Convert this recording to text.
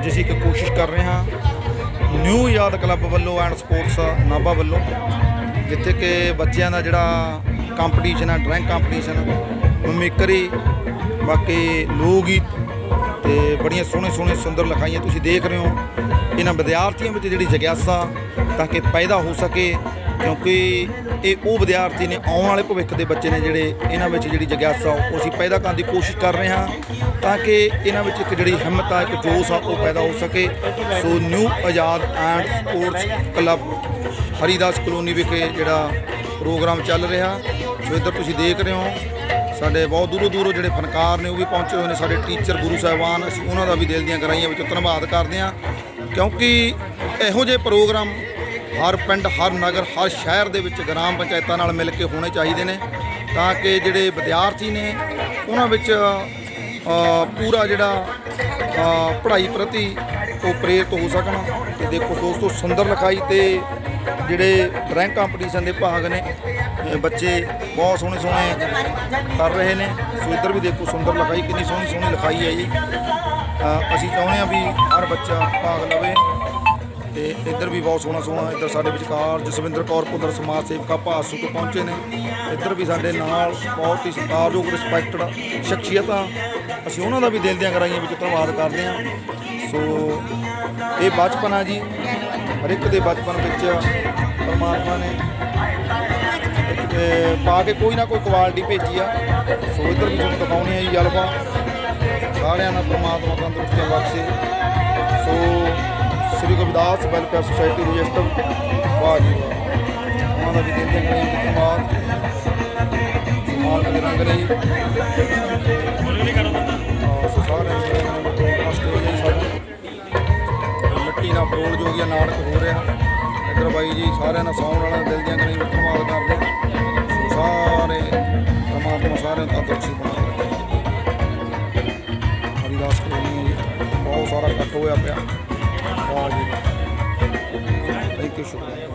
ਅੱਜ ਅਸੀਂ ਇੱਕ ਕੋਸ਼ਿਸ਼ ਕਰ ਰਹੇ ਹਾਂ ਨਿਊ ਯਾਦ ਕਲੱਬ ਵੱਲੋਂ ਐਂਡ ਸਪੋਰਟਸ ਨਾਭਾ ਵੱਲੋਂ, ਜਿੱਥੇ ਕਿ ਬੱਚਿਆਂ ਦਾ ਜਿਹੜਾ ਕੰਪੀਟੀਸ਼ਨ ਹੈ ਡਰਾਇੰਗ ਕੰਪੀਟੀਸ਼ਨ ਮਿਮਿਕਰੀ ਬਾਕੀ ਲੋਕ ਗੀਤ ਤੇ ਬੜੀਆਂ ਸੋਹਣੇ ਸੋਹਣੇ ਸੁੰਦਰ ਲਿਖਾਈਆਂ ਤੁਸੀਂ ਦੇਖ ਰਹੇ ਹੋ। ਇਹਨਾਂ ਵਿਦਿਆਰਥੀਆਂ ਵਿੱਚ ਜਿਹੜੀ ਜਗਿਆਸਾ ਤਾਂ ਕਿ ਪੈਦਾ ਹੋ ਸਕੇ ਕਿਉਂਕਿ ਇਹ ਉਹ ਵਿਦਿਆਰਥੀ ਨੇ ਆਉਣ ਵਾਲੇ ਭਵਿੱਖ ਦੇ ਬੱਚੇ ਨੇ ਜਿਹੜੇ ਇਹਨਾਂ ਵਿੱਚ ਜਿਹੜੀ ਜਗਿਆਸਾ ਉਹ ਅਸੀਂ ਪੈਦਾ ਕਰਨ ਦੀ ਕੋਸ਼ਿਸ਼ ਕਰ ਰਹੇ ਹਾਂ ਤਾਂ ਕਿ ਇਹਨਾਂ ਵਿੱਚ ਇੱਕ ਜਿਹੜੀ ਹਿੰਮਤ ਆ, ਇੱਕ ਜੋਸ਼ ਆ, ਉਹ ਪੈਦਾ ਹੋ ਸਕੇ। So new Azad and sports club Haridas colony ਵਿਖੇ ਜਿਹੜਾ ਪ੍ਰੋਗਰਾਮ ਚੱਲ ਰਿਹਾ। ਸੋ ਇੱਧਰ ਤੁਸੀਂ ਦੇਖ ਰਹੇ ਹੋ, ਸਾਡੇ ਬਹੁਤ ਦੂਰੋਂ ਦੂਰੋਂ ਜਿਹੜੇ ਫਨਕਾਰ ਨੇ ਉਹ ਵੀ ਪਹੁੰਚੇ ਹੋਏ ਨੇ, ਸਾਡੇ ਟੀਚਰ, ਗੁਰੂ ਸਾਹਿਬਾਨ, ਅਸੀਂ ਉਹਨਾਂ ਦਾ ਵੀ ਦਿਲ ਦੀਆਂ ਗਰਾਈਆਂ ਵਿੱਚੋਂ ਧੰਨਵਾਦ ਕਰਦੇ ਹਾਂ। ਕਿਉਂਕਿ ਇਹੋ ਜਿਹੇ ਪ੍ਰੋਗਰਾਮ ਹਰ ਪਿੰਡ, ਹਰ ਨਗਰ, ਹਰ ਸ਼ਹਿਰ ਦੇ ਵਿੱਚ ਗ੍ਰਾਮ ਪੰਚਾਇਤਾਂ ਨਾਲ ਮਿਲ ਕੇ ਹੋਣੇ ਚਾਹੀਦੇ ਨੇ ਤਾਂ ਕਿ ਜਿਹੜੇ ਵਿਦਿਆਰਥੀ ਨੇ, ਉਹਨਾਂ ਵਿੱਚ ਪੂਰਾ ਜਿਹੜਾ ਪੜ੍ਹਾਈ ਪ੍ਰਤੀ ਉਹ ਪ੍ਰੇਰਿਤ ਹੋ ਸਕਣ। ਤੇ ਦੇਖੋ ਦੋਸਤੋ, ਸੁੰਦਰ ਲਿਖਾਈ ਤੇ ਜਿਹੜੇ ਡਰਾਇੰਗ ਕੰਪੀਟੀਸ਼ਨ ਦੇ ਭਾਗ ਨੇ ਬੱਚੇ ਬਹੁਤ ਸੋਹਣੇ ਸੋਹਣੇ ਕਰ ਰਹੇ ਨੇ। ਸੋ ਇੱਧਰ ਵੀ ਦੇਖੋ ਸੁੰਦਰ ਲਿਖਾਈ, ਕਿੰਨੀ ਸੋਹਣੀ ਸੋਹਣੀ ਲਿਖਾਈ ਹੈ ਜੀ। ਅਸੀਂ ਚਾਹੁੰਦੇ ਹਾਂ ਵੀ ਹਰ ਬੱਚਾ ਭਾਗ ਲਵੇ। ਤੇ ਇੱਧਰ ਵੀ ਬਹੁਤ ਸੋਹਣਾ ਸੋਹਣਾ ਇੱਧਰ ਸਾਡੇ ਵਿਚਕਾਰ ਜਸਵਿੰਦਰ ਕੌਰ ਪੁੱਤਰ ਸਮਾਜ ਸੇਵਕਾ ਭਾਸੂ ਤੋਂ ਪਹੁੰਚੇ ਨੇ। ਇੱਧਰ ਵੀ ਸਾਡੇ ਨਾਲ ਬਹੁਤ ਹੀ ਸਤਿਕਾਰਯੋਗ ਰਿਸਪੈਕਟਡ ਸ਼ਖਸੀਅਤਾਂ। ਅਸੀਂ ਉਹਨਾਂ ਦਾ ਵੀ ਦਿਲ ਦੀਆਂ ਗਰਾਈਆਂ ਵਿੱਚ ਧੰਨਵਾਦ ਕਰਦੇ ਹਾਂ। ਸੋ ਇਹ ਬਚਪਨ ਆ ਜੀ। ਹਰ ਇੱਕ ਦੇ ਬਚਪਨ ਵਿੱਚ ਪਰਮਾਤਮਾ ਨੇ ਪਾ ਕੇ ਕੋਈ ਨਾ ਕੋਈ ਕੁਆਲਿਟੀ ਭੇਜੀ ਆ। ਸੋ ਇੱਧਰ ਵੀ ਤੁਹਾਨੂੰ ਦਿਖਾਉਣੀ ਆ ਜੀ ਜਲਵਾ ਸਾਰਿਆਂ ਦਾ ਪਰਮਾਤਮਾ ਤੰਦਰੁਸਤੀਆਂ ਬਖਸ਼ੇ। ਸੋ ਵੈਲਫੇਅਰ ਸੁਸਾਇਟੀ ਰਜਿਸਟਰ ਵਾਹ ਜੀ ਵਾਹ ਉਹਨਾਂ ਦਾ ਵੀ ਦਿਲ ਦੀਆਂ ਗਲੀਆਂ ਵਿੱਚ ਧੰਨਵਾਦ ਦੇ ਰੰਗ ਲਈ ਸੋ ਸਾਰਿਆਂ ਨੂੰ ਸਾਨੂੰ ਮਿੱਟੀ ਨਾਲ ਬਰੋਲ ਜੋ ਗਿਆ ਨਾਟਕ ਹੋ ਰਿਹਾ। ਇੱਧਰ ਬਾਈ ਜੀ ਸਾਰਿਆਂ ਨਾਲ ਸੌਣ ਵਾਲਾ, ਦਿਲ ਦੀਆਂ ਗਲੀਆਂ ਵਿੱਚ ਧੰਨਵਾਦ ਕਰਦੇ ਸੋ ਸਾਰੇ ਪਰਮਾਤਮਾ ਸਾਰਿਆਂ ਦਾ ਤੰਦਰੁਸਤੀ ਬਣਾ ਰੱਖੇ ਹਰੀਦਾਸ ਕਲੋਨੀ ਜੀ, ਬਹੁਤ ਸਾਰਾ ਇਕੱਠ ਹੋਇਆ ਪਿਆ। ਵਾਹ ਜੀ ਥੈਂਕ ਯੂ ਸ਼ੁਕਰੀਆ